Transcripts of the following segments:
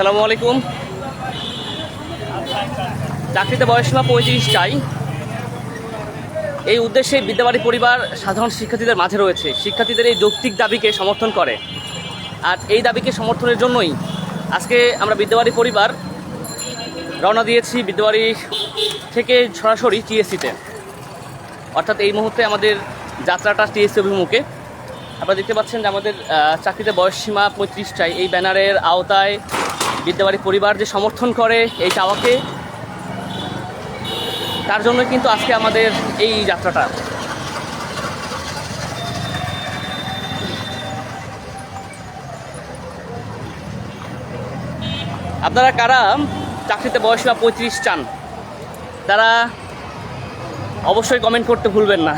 আসসালামু আলাইকুম। চাকরিতে বয়সীমা পঁয়ত্রিশ চাই। এই উদ্দেশ্যে বিদ্যাবাড়ি পরিবার সাধারণ শিক্ষার্থীদের মাঝে রয়েছে। শিক্ষার্থীদের এই যৌক্তিক দাবিকে সমর্থন করে। আর এই দাবিকে সমর্থনের জন্যই আজকে আমরা বিদ্যাবাড়ি পরিবার রওনা দিয়েছি বিদ্যাবাড়ি থেকে সরাসরি টিএসসিতে। অর্থাৎ এই মুহূর্তে আমাদের যাত্রাটা টিএসসি অভিমুখে। আপনারা দেখতে পাচ্ছেন যে আমাদের চাকরিতে বয়সসীমা পঁয়ত্রিশ চাই এই ব্যানারের আওতায় বিদ্যাবাড়ি পরিবার যে সমর্থন করে এই চাওয়াকে, তার জন্য কিন্তু আজকে আমাদের এই যাত্রাটা। আপনারা কারা চাকরিতে বয়সীমা পঁয়ত্রিশ চান, তারা অবশ্যই কমেন্ট করতে ভুলবেন না।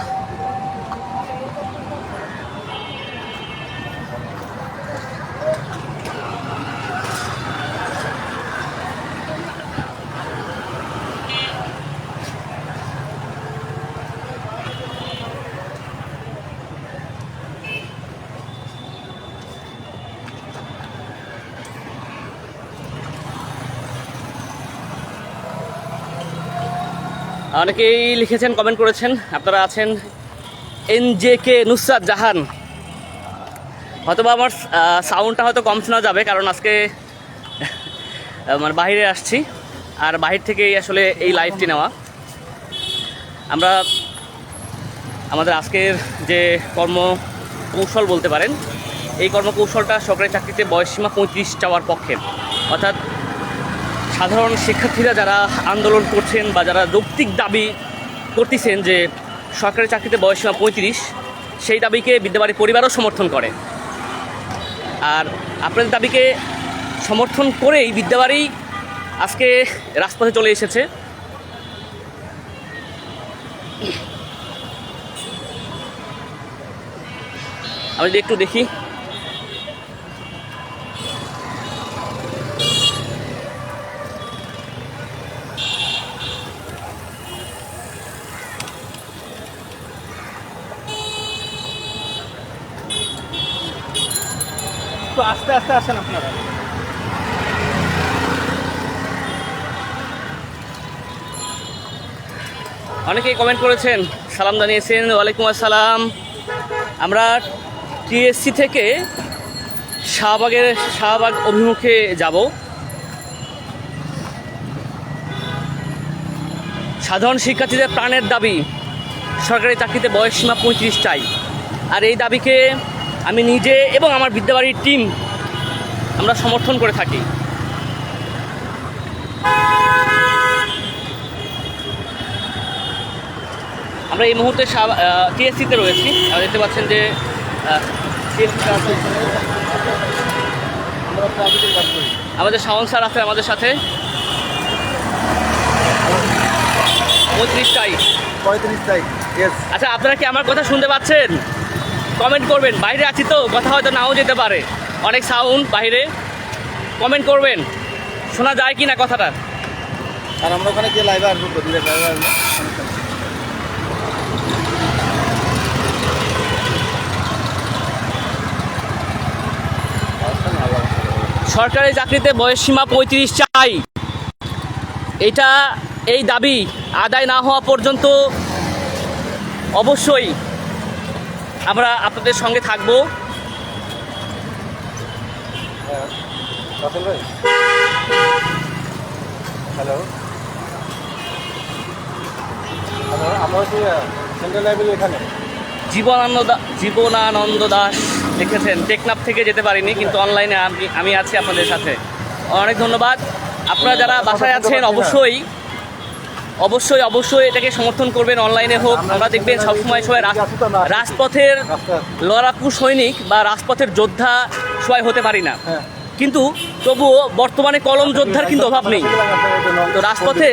অনেকেই লিখেছেন কমেন্ট করেছেন। আপনারা আছেন N J K Nusrat Jahan. হয়তো আমার সাউন্ডটা হয়তো কম শোনা যাবে, কারণ আজকে মানে বাইরে আসছি। আর বাহির থেকেই আসলে এই লাইভটি নেওয়া। আমরা আমাদের আজকের যে কর্ম কৌশল বলতে পারেন, এই কর্মকৌশলটা সরকারি চাকরিতে বয়সসীমা পঁয়ত্রিশ চাওয়ার পক্ষে। অর্থাৎ সাধারণ শিক্ষার্থীরা যারা আন্দোলন করছেন বা যারা যৌক্তিক দাবি করতেছেন যে সরকারি চাকরিতে বয়সসীমা পঁয়ত্রিশ, সেই দাবিকে বিদ্যাবাড়ি পরিবারও সমর্থন করে। আর আপনাদের দাবিকে সমর্থন করেই বিদ্যাবাড়ি আজকে রাজপথে চলে এসেছে। আমি যদি একটু দেখি। একটু আস্তে আস্তে আসেন আপনারা। অনেকেই কমেন্ট করেছেন, সালাম জানিয়েছেন, ওয়ালাইকুম আসসালাম। আমরা টিএসসি থেকে শাহবাগের, শাহবাগ অভিমুখে যাব। সাধারণ শিক্ষার্থীদের প্রাণের দাবি, সরকারি চাকরিতে বয়সসীমা পঁয়ত্রিশ চাই। আর এই দাবিকে আমি নিজে এবং আমার বিদ্যাবাড়ির টিম আমরা সমর্থন করে থাকি। আমরা এই মুহূর্তে টিএসসিতে রয়েছি। আপনারা দেখতে পাচ্ছেন যে আমাদের শাওন স্যার আছে আমাদের সাথে। পঁয়ত্রিশ পঁয়ত্রিশটাই পঁয়ত্রিশ তারিখ আচ্ছা আপনারা কি আমার কথা শুনতে পাচ্ছেন? কমেন্ট করবেন। বাইরে আছি তো কথা হয়তো নাও যেতে পারে। অনেক সাউন্ড বাইরে। কমেন্ট করবেন। শোনা যায় কি না কথাটা? আর আমরা ওখানে গিয়ে লাইভে আসব লাইভে আসব। সরকারি চাকরিতে বয়সসীমা পঁয়ত্রিশ চাই। এটা এই দাবি আদায় না হওয়া পর্যন্ত অবশ্যই আমরা আপনাদের সঙ্গে থাকব। হ্যালো? জীবনানন্দ জীবনানন্দ দাস লিখেছেন। টেকনাফ থেকে যেতে পারিনি কিন্তু অনলাইনে আমি আমি আছি আপনাদের সাথে। অনেক ধন্যবাদ। আপনারা যারা বাসায় আছেন অবশ্যই অবশ্যই অবশ্যই এটাকে সমর্থন করবেন অনলাইনে হোক আমরা দেখবেন সবসময় সবাই রাজ- রাজপথের লড়াকু সৈনিক বা রাজপথের যোদ্ধা সবাই হতে পারি না হ্যাঁ কিন্তু তবুও বর্তমানে কলম যোদ্ধার কিন্তু অভাব নেই তো রাজপথে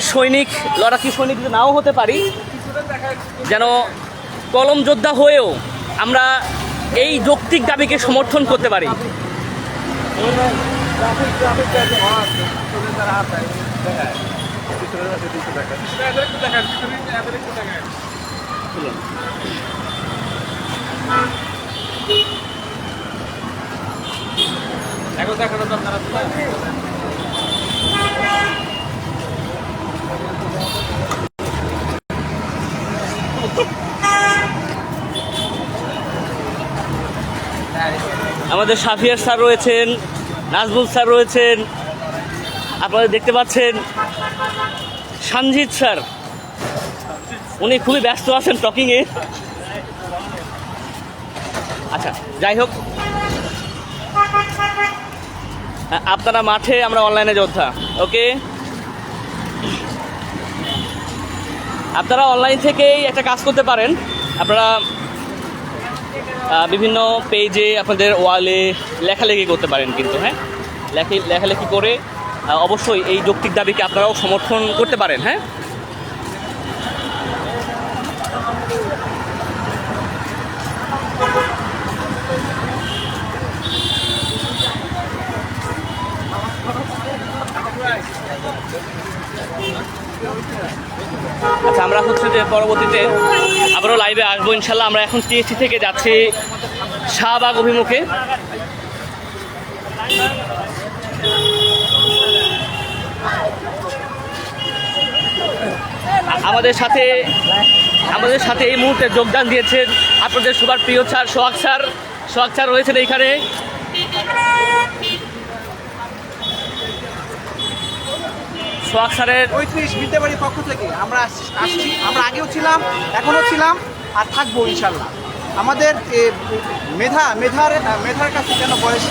সৈনিক লড়াকি সৈনিক নাও হতে পারি যেন কলম যোদ্ধা হয়েও আমরা এই যৌক্তিক দাবিকে সমর্থন করতে পারি ট্রাফিক ট্রাফিক এখন আমাদের সাফিয়ার স্যার রয়েছেন নাজমুল স্যার রয়েছেন আপনারা দেখতে পাচ্ছেন সঞ্জিত স্যার। উনি খুবই ব্যস্ত আছেন টকিংয়ে আচ্ছা যাই হোক। আপনারা মাঠে আমরা অনলাইনে যোদ্ধা ওকে আপনারা অনলাইন থেকেই একটা কাজ করতে পারেন। আপনারা বিভিন্ন পেজে আপনাদের ওয়ালে লেখালেখি করতে পারেন কিন্তু হ্যাঁ? লেখি, লেখালেখি করে অবশ্যই এই যৌক্তিক দাবিকে আপনারাও সমর্থন করতে পারেন হ্যাঁ? আচ্ছা আমরা হচ্ছে যে পরবর্তীতে আবারও লাইভে আসব ইনশাল্লাহ আমরা এখন টিএসসি থেকে যাচ্ছি শাহবাগ অভিমুখে। আমাদের সাথে আমাদের সাথে এই মুহূর্তে যোগদান দিয়েছেন আপনাদের সবার প্রিয় sir Sohag sir. Sohag sir রয়েছেন এইখানে। সোহাগ স্যারের পঁয়ত্রিশ বিদ্যাবাড়ির পক্ষ থেকে আমরা আসছি আমরা আগেও ছিলাম, এখনও ছিলাম, আর থাকব ইনশাল্লাহ। আমাদের মেধা, মেধার মেধার কাছে কেন বয়স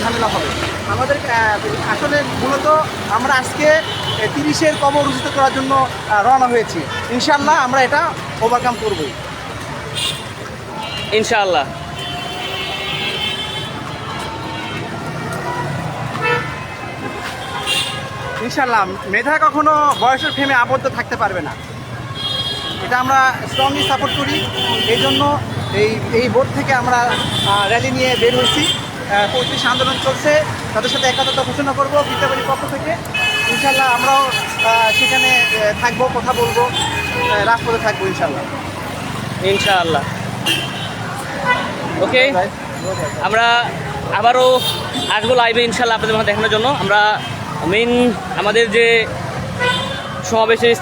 ঝামেলা হবে। আমাদের আসলে মূলত আমরা আজকে তিরিশের কবর উচিত করার জন্য রওনা হয়েছি। ইনশাল্লাহ আমরা এটা ওভারকাম করব ইনশাল্লাহ ইনশাল্লাহ মেধা কখনো বয়সের ফ্রেমে আবদ্ধ থাকতে পারবে না। এটা আমরা স্ট্রংলি সাপোর্ট করি। এই জন্য এই এই বোর্ড থেকে আমরা র্যালি নিয়ে বের হয়েছি। পঁয়ত্রিশ আন্দোলন চলছে। তাদের সাথে একাত্মতা ঘোষণা করব বিদ্যাবাড়ির পক্ষ থেকে। ইনশাল্লাহ আমরাও সেখানে থাকব কথা বলব রাজপথে থাকব ইনশাল্লাহ ইনশাআল্লাহ। ওকে আমরা আবারও আসব লাইভে ইনশাল্লাহ আপনাদের দেখানোর জন্য। আমরা মেইন আমাদের যে সমাবেশের